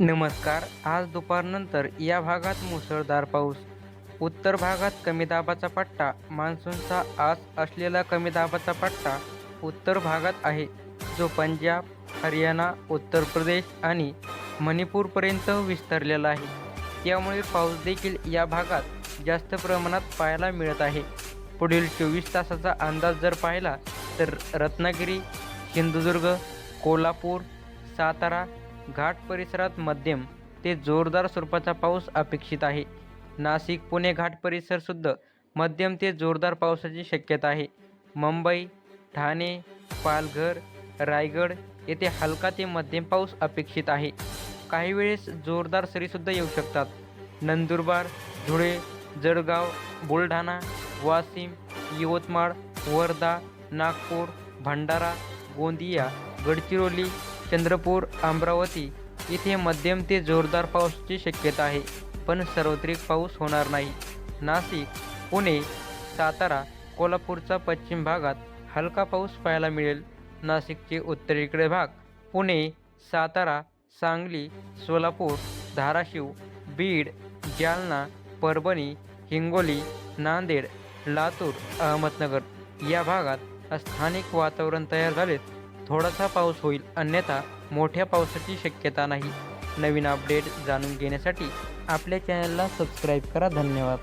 नमस्कार. आज दुपारनंतर या भागात मुसळधार पाऊस. उत्तर भागात कमी दाबाचा पट्टा मान्सूनचा आस असलेला कमी दाबाचा पट्टा उत्तर भागात आहे जो पंजाब हरियाणा उत्तर प्रदेश आणि मणिपूरपर्यंत विस्तारलेला आहे. त्यामुळे पाऊस देखील या भागात जास्त प्रमाणात पाहायला मिळत आहे. पुढील चोवीस तासाचा अंदाज जर पाहिला तर रत्नागिरी सिंधुदुर्ग कोल्हापूर सातारा घाट परिसरात मध्यम ते जोरदार स्वरूपाचा पाऊस अपेक्षित आहे. नाशिक पुणे घाट परिसरसुद्धा मध्यम ते जोरदार पावसाची शक्यता आहे. मुंबई ठाणे पालघर रायगड येथे हलका ते मध्यम पाऊस अपेक्षित आहे. काही वेळेस जोरदार सरीसुद्धा येऊ शकतात. नंदुरबार धुळे जळगाव बुलढाणा वाशिम यवतमाळ वर्धा नागपूर भंडारा गोंदिया गडचिरोली चंद्रपूर अमरावती इथे मध्यम ते जोरदार पावसाची शक्यता आहे पण सार्वत्रिक पाऊस होणार नाही. नाशिक पुणे सातारा कोल्हापूरचा पश्चिम भागात हलका पाऊस पाहायला मिळेल. नाशिकचे उत्तरेकडे भाग पुणे सातारा सांगली सोलापूर धाराशिव बीड जालना परभणी हिंगोली नांदेड लातूर अहमदनगर या भागात स्थानिक वातावरण तयार झालेत. थोडासा पाऊस होईल अन्यथा मोठ्या पावसाची शक्यता नाही. नवीन अपडेट जाणून घेण्यासाठी आपल्या चॅनलला सबस्क्राईब करा. धन्यवाद.